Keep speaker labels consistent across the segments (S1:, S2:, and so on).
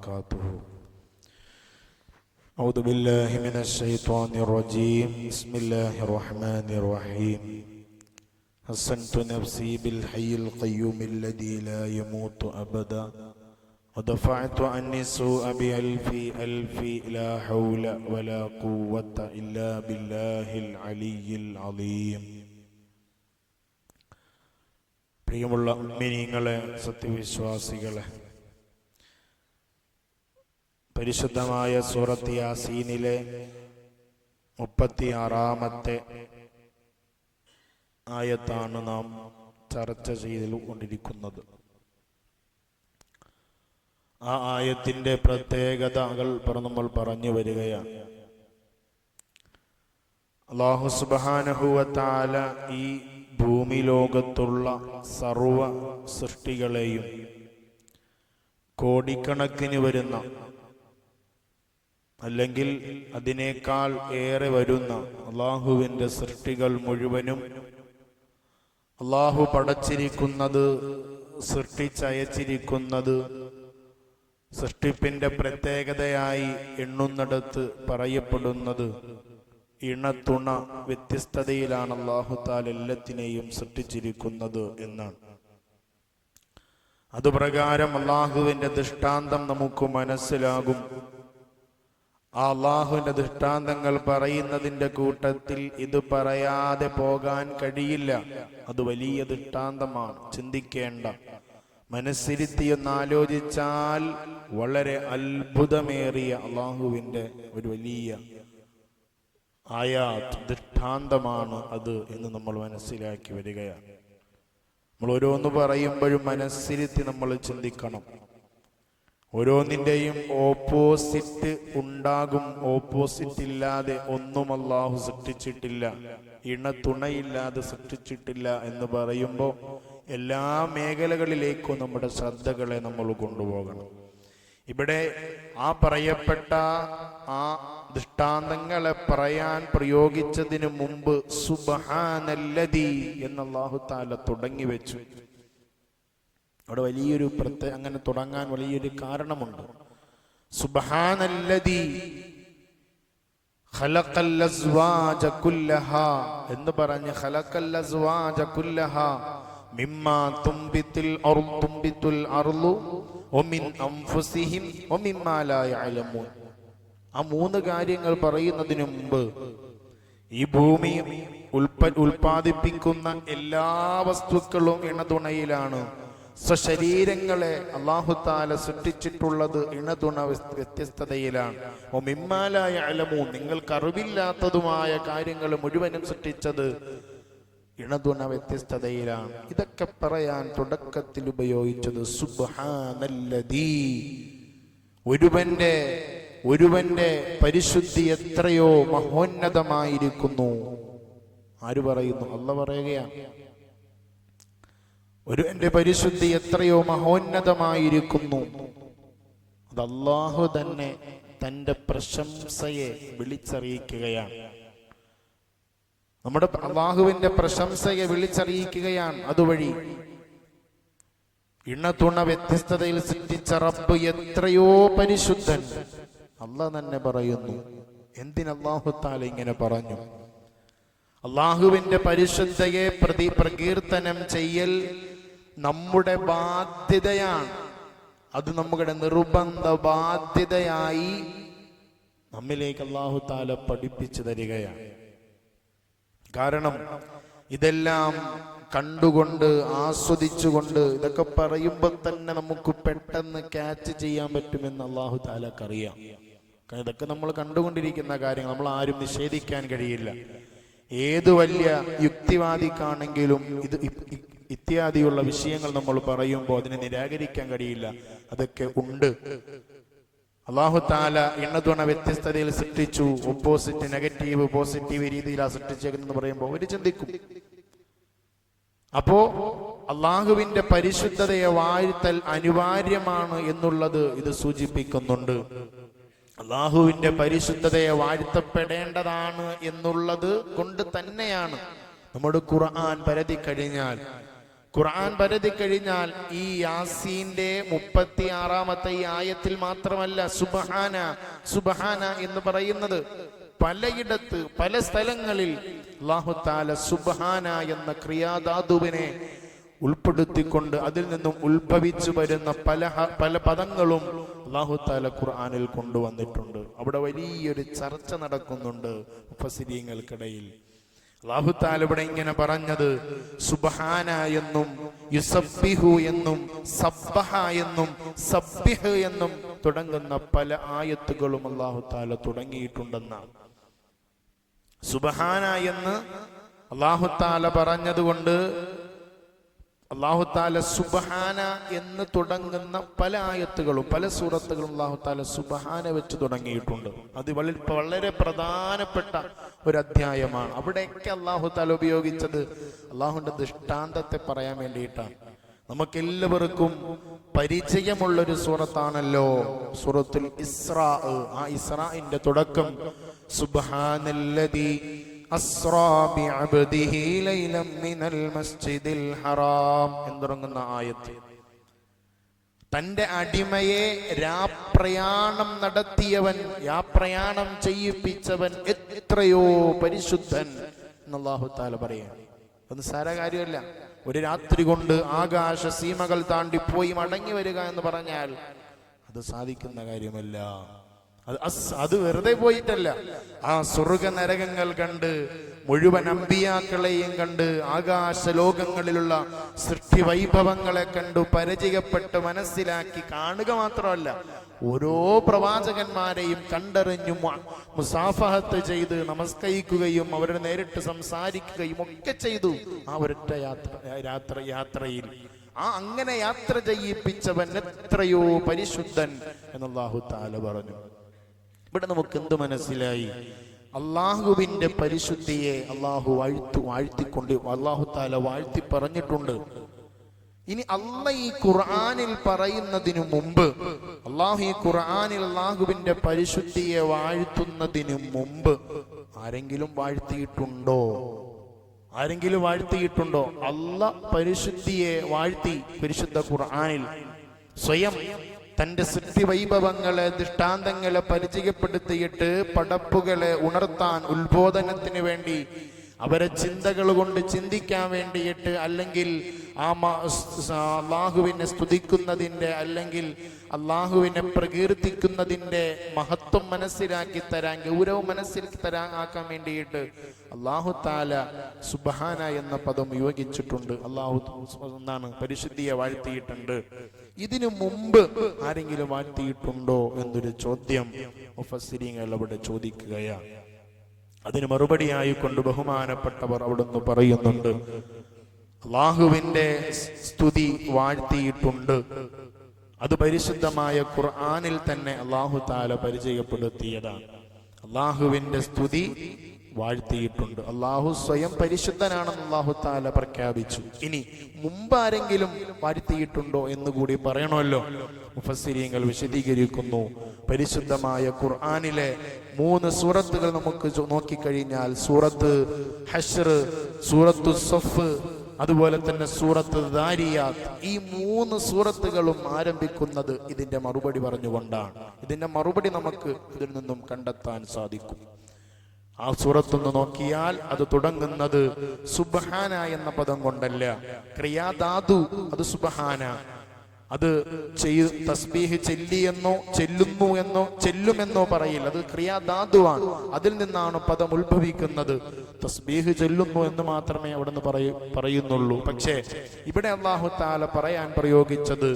S1: وبركاته. أعوذ بالله من الشيطان الرجيم. بسم الله الرحمن الرحيم. حسنت نفسي بالحي القيوم الذي لا يموت أبدا. ودفعت عني سوء بألف ألف لا حول ولا قوة إلا بالله العلي العظيم. പ്രിയമുള്ള മിനിങ്ങളെ സത്യവിശ്വാസികളെ പരിശുദ്ധമായ സൂറത്ത് യാസീനിലെ മുപ്പത്തിയാറാമത്തെ ആയത്താണ് നാം ചർച്ച ചെയ്തുകൊണ്ടിരിക്കുന്നത് ആ ആയത്തിന്റെ പ്രത്യേകതകൾ നമ്മൾ പറഞ്ഞു വരികയാണ്. അള്ളാഹു സുബാനഹുവത്താല ഈ ഭൂമി ലോകത്തുള്ള സർവ സൃഷ്ടികളെയും കോടിക്കണക്കിന് വരുന്ന അല്ലെങ്കിൽ അതിനേക്കാൾ ഏറെ വരുന്ന അള്ളാഹുവിന്റെ സൃഷ്ടികൾ മുഴുവനും അള്ളാഹു പടച്ചിരിക്കുന്നത് സൃഷ്ടിച്ചയച്ചിരിക്കുന്നത് സൃഷ്ടിപ്പിന്റെ പ്രത്യേകതയായി എണ്ണുന്നിടത്ത് പറയപ്പെടുന്നത് ഇണത്തുണ വ്യത്യസ്തതയിലാണ് അള്ളാഹു താൽ എല്ലാത്തിനെയും സൃഷ്ടിച്ചിരിക്കുന്നത് എന്നാണ്. അതുപ്രകാരം അള്ളാഹുവിന്റെ ദൃഷ്ടാന്തം നമുക്ക് മനസ്സിലാകും. അള്ളാഹുവിന്റെ ദൃഷ്ടാന്തങ്ങൾ പറയുന്നതിന്റെ കൂട്ടത്തിൽ ഇത് പറയാതെ പോകാൻ കഴിയില്ല. അത് വലിയ ദൃഷ്ടാന്തമാണ്. ചിന്തിക്കേണ്ട. മനസ്സിരുത്തിയൊന്ന് ആലോചിച്ചാൽ വളരെ അത്ഭുതമേറിയ അള്ളാഹുവിന്റെ ഒരു വലിയ ആയാ ദൃഷ്ടാന്തമാണ് അത് എന്ന് നമ്മൾ മനസ്സിലാക്കി വരികയാണ്. നമ്മൾ ഓരോന്ന് പറയുമ്പോഴും മനസ്സിരുത്തി നമ്മൾ ചിന്തിക്കണം. ഓരോന്നിന്റെയും ഓപ്പോസിറ്റ് ഉണ്ടാകും. ഓപ്പോസിറ്റ് ഇല്ലാതെ ഒന്നും അള്ളാഹു സൃഷ്ടിച്ചിട്ടില്ല. ഇണ തുണയില്ലാതെ സൃഷ്ടിച്ചിട്ടില്ല എന്ന് പറയുമ്പോൾ എല്ലാ മേഖലകളിലേക്കും നമ്മുടെ ശ്രദ്ധകളെ നമ്മൾ കൊണ്ടുപോകണം. ഇവിടെ ആ പറയപ്പെട്ട ആ ദൃഷ്ടാന്തങ്ങളെ പറയാൻ പ്രയോഗിച്ചതിന് മുമ്പ് സുബഹാനല്ലതി എന്ന് അള്ളാഹു താല തുടങ്ങി വെച്ചു. അവിടെ വലിയൊരു പ്രത്യേക അങ്ങനെ തുടങ്ങാൻ വലിയൊരു കാരണമുണ്ട്. എന്ന് പറഞ്ഞ് ആ മൂന്ന് കാര്യങ്ങൾ പറയുന്നതിന് മുമ്പ് ഈ ഭൂമി ഉൽപ്പ ഉൽപാദിപ്പിക്കുന്ന എല്ലാ വസ്തുക്കളും ഇണതുണയിലാണ്. സ്വശരീരങ്ങളെ അള്ളാഹുത്താല സൃഷ്ടിച്ചിട്ടുള്ളത് ഇണതുണ വ്യത്യസ്തതയിലാണ്. ഓ മിമ്മാലായ അലമു നിങ്ങൾക്ക് അറിവില്ലാത്തതുമായ കാര്യങ്ങൾ മുഴുവനും സൃഷ്ടിച്ചത് ഇണതുണ വ്യത്യസ്തതയിലാണ്. ഇതൊക്കെ പറയാൻ തുടക്കത്തിൽ ഉപയോഗിച്ചത് സുബാനല്ലതീ ഒരുവന്റെ ഒരുവന്റെ പരിശുദ്ധി എത്രയോ മഹോന്നതമായിരിക്കുന്നു. ആര് പറയുന്നു? അല്ല പറയുകയാണ്. ഒരു എന്റെ പരിശുദ്ധി എത്രയോ മഹോന്നതമായിരിക്കുന്നു. അത് അള്ളാഹു തന്നെ തന്റെ പ്രശംസയെ വിളിച്ചറിയിക്കുകയാണ്. നമ്മുടെ അള്ളാഹുവിന്റെ പ്രശംസയെ വിളിച്ചറിയിക്കുകയാണ് അതുവഴി. ഇണതുണ വ്യത്യസ്തതയിൽ സൃഷ്ടിച്ച റബ്ബ് എത്രയോ പരിശുദ്ധൻ. അല്ല തന്നെ പറയുന്നു എന്തിനാഹുത്താൽ ഇങ്ങനെ പറഞ്ഞു? അള്ളാഹുവിന്റെ പരിശുദ്ധയെ പ്രതി പ്രകീർത്തനം ചെയ്യൽ നമ്മുടെ ബാധ്യതയാണ്. അത് നമ്മുടെ നിർബന്ധ ബാധ്യതയായി നമ്മിലേക്ക് അള്ളാഹു താല പഠിപ്പിച്ചു തരികയാണ്. കാരണം ഇതെല്ലാം കണ്ടുകൊണ്ട് ആസ്വദിച്ചുകൊണ്ട് ഇതൊക്കെ പറയുമ്പോൾ തന്നെ നമുക്ക് പെട്ടെന്ന് ക്യാച്ച് ചെയ്യാൻ പറ്റുമെന്ന് അള്ളാഹു താലക്ക് അറിയാം. കാരണം ഇതൊക്കെ നമ്മൾ കണ്ടുകൊണ്ടിരിക്കുന്ന കാര്യങ്ങൾ നമ്മൾ ആരും നിഷേധിക്കാൻ കഴിയില്ല. ഏത് വലിയ യുക്തിവാദിക്കാണെങ്കിലും ഇത് ഇത്യാദിയുള്ള വിഷയങ്ങൾ നമ്മൾ പറയുമ്പോൾ അതിനെ നിരാകരിക്കാൻ കഴിയില്ല. അതൊക്കെ ഉണ്ട്. അള്ളാഹു താല എണ്ണതുണ വ്യത്യസ്തതയിൽ സൃഷ്ടിച്ചു. ഓപ്പോസിറ്റ് നെഗറ്റീവ് പോസിറ്റീവ് രീതിയിലാണ് സൃഷ്ടിച്ചേക്കുന്നത് പറയുമ്പോൾ അവർ ചിന്തിക്കും. അപ്പോ അള്ളാഹുവിന്റെ പരിശുദ്ധതയെ വാഴ്ത്തൽ അനിവാര്യമാണ് എന്നുള്ളത് ഇത് സൂചിപ്പിക്കുന്നുണ്ട്. അള്ളാഹുവിന്റെ പരിശുദ്ധതയെ വാഴ്ത്തപ്പെടേണ്ടതാണ് എന്നുള്ളത് കൊണ്ട് തന്നെയാണ്. നമ്മുടെ ഖുർആൻ പരതി കഴിഞ്ഞാൽ ഖുർആൻ പരതി കഴിഞ്ഞാൽ ഈ യാസീന്റെ മുപ്പത്തി ആറാമത്തെ ഈ ആയത്തിൽ മാത്രമല്ല സുബഹാന സുബഹാന എന്ന് പറയുന്നത്. പലയിടത്ത് പല സ്ഥലങ്ങളിൽ അല്ലാഹു താല സുബഹാന എന്ന ക്രിയാധാതുവിനെ ഉൾപ്പെടുത്തിക്കൊണ്ട് അതിൽ നിന്നും ഉത്ഭവിച്ചു വരുന്ന പല പല പദങ്ങളും അല്ലാഹു ഖുർആാനിൽ കൊണ്ടുവന്നിട്ടുണ്ട്. അവിടെ വലിയൊരു ചർച്ച നടക്കുന്നുണ്ട് മുഫസിരീങ്ങൾക്കിടയിൽ താല ഇവിടെ ഇങ്ങനെ പറഞ്ഞത് സുബഹാന എന്നും യുസബ്ബിഹു എന്നും സബ്ബഹ എന്നും സബ്ബിഹ് എന്നും തുടങ്ങുന്ന പല ആയത്തുകളും അല്ലാഹു താല തുടങ്ങിയിട്ടുണ്ടെന്നാണ്. സുബഹാന എന്ന് അല്ലാഹു താല പറഞ്ഞതുകൊണ്ട് അള്ളാഹു താല സുബഹാന എന്ന് തുടങ്ങുന്ന പല ആയത്തുകളും പല സൂറത്തുകളും അള്ളാഹു താല സുബഹാന വെച്ച് തുടങ്ങിയിട്ടുണ്ട്. അത് വളരെ വളരെ പ്രധാനപ്പെട്ട ഒരു അധ്യായമാണ്. അവിടെയൊക്കെ അള്ളാഹു താല ഉപയോഗിച്ചത് അള്ളാഹുന്റെ ദൃഷ്ടാന്തത്തെ പറയാൻ വേണ്ടിയിട്ടാണ്. നമുക്ക് എല്ലാവർക്കും പരിചയമുള്ള ഒരു സൂറത്താണല്ലോ സൂറത്തുൽ ഇസ്രാ. ആ ഇസ്രാന്റെ തുടക്കം സുബ്ഹാനല്ലദീ أسرى بعبده ليلا من المسجد الحرام എന്ന് തുടങ്ങുന്ന ആയത്ത് തന്റെ അടിമയെ രാപ്രയാണം നടത്തിയവൻ യാപ്രയാണം ചെയ്യിപ്പിച്ചവൻ എത്രയോ പരിശുദ്ധൻ എന്നല്ലാഹു താല പറയാണ് അത് സാര കാര്യമല്ല ഒരു രാത്രി കൊണ്ട് ആകാശ സീമകൾ താണ്ടി പോയി മടങ്ങി വരിക എന്ന് പറഞ്ഞാൽ അത് സാധിക്കുന്ന കാര്യമല്ല അത് വെറുതെ പോയിട്ടല്ല. ആ സ്വർഗ നരകങ്ങൾ കണ്ട് മുഴുവൻ അമ്പിയാക്കളെയും കണ്ട് ആകാശ ലോകങ്ങളിലുള്ള സൃഷ്ടി വൈഭവങ്ങളെ കണ്ടു പരിചയപ്പെട്ട് മനസ്സിലാക്കി കാണുക മാത്രമല്ല ഓരോ പ്രവാചകന്മാരെയും കണ്ടറിഞ്ഞു മുസാഫഹത്ത് ചെയ്ത് നമസ്കരിക്കുകയും അവരുടെ നേരിട്ട് സംസാരിക്കുകയും ഒക്കെ ചെയ്തു ആ ഒരൊറ്റ യാത്ര യാത്ര യാത്രയിൽ. ആ അങ്ങനെ യാത്ര ചെയ്യിപ്പിച്ചവൻ എത്രയോ പരിശുദ്ധൻ എന്നല്ലാഹു താല പറഞ്ഞു. ഇവിടെ നമുക്ക് എന്ത് മനസ്സിലായി? അള്ളാഹുവിന്റെ പരിശുദ്ധിയെ അള്ളാഹു വാഴ്ത്തു വാഴ്ത്തിക്കൊണ്ട് അള്ളാഹു താല വാഴ്ത്തി പറഞ്ഞിട്ടുണ്ട്. ഇനി അല്ല ഈ ഖുർആനിൽ പറയുന്നതിനു മുമ്പ് അള്ളാഹു ഈ ഖുർആാനിൽ അള്ളാഹുവിന്റെ പരിശുദ്ധിയെ വാഴ്ത്തുന്നതിനു മുമ്പ് ആരെങ്കിലും വാഴ്ത്തിയിട്ടുണ്ടോ? ആരെങ്കിലും വാഴ്ത്തിയിട്ടുണ്ടോ? അല്ല പരിശുദ്ധിയെ വാഴ്ത്തി പരിശുദ്ധ ഖുർആാനിൽ സ്വയം തന്റെ സൃഷ്ടി വൈഭവങ്ങളെ ദൃഷ്ടാന്തങ്ങളെ പരിചയപ്പെടുത്തിയിട്ട് പടപ്പുകളെ ഉണർത്താൻ ഉത്ബോധനത്തിന് വേണ്ടി അവരെ ചിന്തകൾ കൊണ്ട് ചിന്തിക്കാൻ വേണ്ടിയിട്ട് അല്ലെങ്കിൽ ആ അള്ളാഹുവിനെ സ്തുതിക്കുന്നതിന്റെ അല്ലെങ്കിൽ അള്ളാഹുവിനെ പ്രകീർത്തിക്കുന്നതിന്റെ മഹത്വം മനസ്സിലാക്കി തരാൻ ഗൗരവം മനസ്സിലാക്കി തരാൻ ആക്കാൻ വേണ്ടിയിട്ട് അള്ളാഹു താല സുബഹാന എന്ന പദം യോഗിച്ചിട്ടുണ്ട് അള്ളാഹു എന്നാണ് പരിശുദ്ധിയെ വാഴ്ത്തിയിട്ടുണ്ട്. ഇതിനു മുമ്പ് ആരെങ്കിലും വാഴ്ത്തിയിട്ടുണ്ടോ എന്നൊരു ചോദ്യം മുഫസ്സിരിങ്ങൾ അവിടെ ചോദിക്കുകയാണ് അതിന് മറുപടിയായി കൊണ്ട് ബഹുമാനപ്പെട്ടവർ അവിടുന്ന് പറയുന്നുണ്ട് അള്ളാഹുവിന്റെ സ്തുതി വാഴ്ത്തിയിട്ടുണ്ട്. അത് പരിശുദ്ധമായ ഖുർആാനിൽ തന്നെ അള്ളാഹു താല പരിചയപ്പെടുത്തിയതാണ്. അള്ളാഹുവിന്റെ സ്തുതി വാഴ്ത്തിയിട്ടുണ്ട്. അള്ളാഹു സ്വയം പരിശുദ്ധനാണെന്ന് അള്ളാഹു താല പ്രഖ്യാപിച്ചു. ഇനി മുമ്പ് ആരെങ്കിലും വാഴ്ത്തിയിട്ടുണ്ടോ എന്ന് കൂടി പറയണമല്ലോ. മുഫസ്സിരിയങ്ങൾ വിശദീകരിക്കുന്നു. പരിശുദ്ധമായ ഖുർആാനിലെ മൂന്ന് സൂറത്തുകൾ നമുക്ക് നോക്കിക്കഴിഞ്ഞാൽ സൂറത്ത് ഹഷർ സൂറത്തു സഫ് അതുപോലെ തന്നെ സൂറത്ത് ദാരിയാത്ത് ഈ മൂന്ന് സൂറത്തുകളും ആരംഭിക്കുന്നത് ഇതിന്റെ മറുപടി പറഞ്ഞുകൊണ്ടാണ്. ഇതിന്റെ മറുപടി നമുക്ക് ഇതിൽ നിന്നും കണ്ടെത്താൻ സാധിക്കും. ആ സൂറത്തൊന്ന് നോക്കിയാൽ അത് തുടങ്ങുന്നത് സുബഹാന എന്ന പദം കൊണ്ടല്ല. ക്രിയാധാതു അത് സുബഹാന. അത് ചെയ് തസ്ബീഹ് ചെല്ലിയെന്നോ ചെല്ലുന്നു എന്നോ ചെല്ലുമെന്നോ പറയില്ല. അത് ക്രിയാധാതുവാണ്. അതിൽ നിന്നാണ് പദം ഉത്ഭവിക്കുന്നത്. തസ്ബീഹ് ചെല്ലുന്നു എന്ന് മാത്രമേ അവിടെ നിന്ന് പറയൂ പറയുന്നുള്ളൂ. പക്ഷേ ഇവിടെ അള്ളാഹു താല പറയാൻ പ്രയോഗിച്ചത്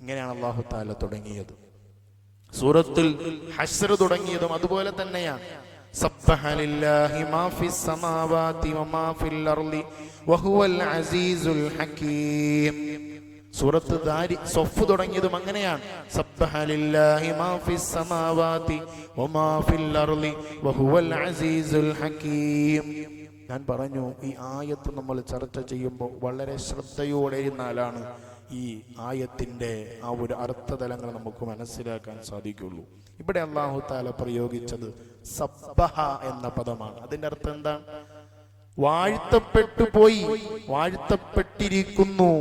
S1: ഇങ്ങനെയാണ് അള്ളാഹു താല തുടങ്ങിയത്. സൂറത്തിൽ ഹസ്ര തുടങ്ങിയതും അതുപോലെ തന്നെയാണ്. സബ്ബഹ ലില്ലാഹി മാ ഫിസ് സമാവാതി വമാ ഫിൽ അർളി വഹുവൽ അസീസുൽ ഹകീം സൂറത്ത് ദാരി സൊഫ് തുടങ്ങിയതും അങ്ങനെയാണ്. സബ്ബഹ ലില്ലാഹി മാ ഫിസ് സമാവാതി വമാ ഫിൽ അർളി വഹുവൽ അസീസുൽ ഹകീം ഞാൻ പറഞ്ഞു ഈ ആയത്ത് നമ്മൾ ചർച്ച ചെയ്യുമ്പോൾ വളരെ ശ്രദ്ധയോടെ ഇരുന്നാലാണ് ഈ ആയത്തിന്റെ ആ ഒരു അർത്ഥതലങ്ങൾ നമുക്ക് മനസ്സിലാക്കാൻ സാധിക്കുള്ളൂ. ഇവിടെ അള്ളാഹു താല പ്രയോഗിച്ചത് സബ്ബഹ എന്ന പദമാണ്. അതിന്റെ അർത്ഥം എന്താണ് വാഴ്ത്തപ്പെട്ടു പോയി വാഴ്ത്തപ്പെട്ടിരിക്കുന്നു.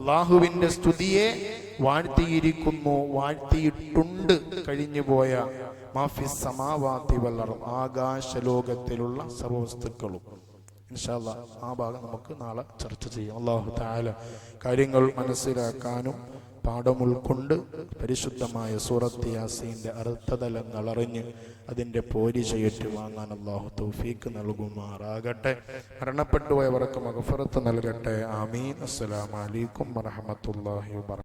S1: അള്ളാഹുവിന്റെ സ്തുതിയെ വാഴ്ത്തിയിരിക്കുന്നു വാഴ്ത്തിയിട്ടുണ്ട് കഴിഞ്ഞുപോയ മാഫി സമാവാത്തി ആകാശ ആകാശലോകത്തിലുള്ള സർവവസ്തുക്കളും ഇൻഷാല്ല ആ ഭാഗം നമുക്ക് നാളെ ചർച്ച ചെയ്യാം. അള്ളാഹു താല കാര്യങ്ങൾ മനസ്സിലാക്കാനും പാഠം ഉൾക്കൊണ്ട് പരിശുദ്ധമായ സൂറത്ത് യാസീന്റെ അർത്ഥതലങ്ങൾ അറിഞ്ഞ് അതിന്റെ പോരിചയേറ്റ് വാങ്ങാൻ അള്ളാഹു തൗഫീക്ക് നൽകുമാറാകട്ടെ. മരണപ്പെട്ടുപോയവർക്ക് മകഫറത്ത് നൽകട്ടെ. ആമീൻ. അസ്സലാമലൈക്കും വറഹമത്തല്ലാഹി വബറ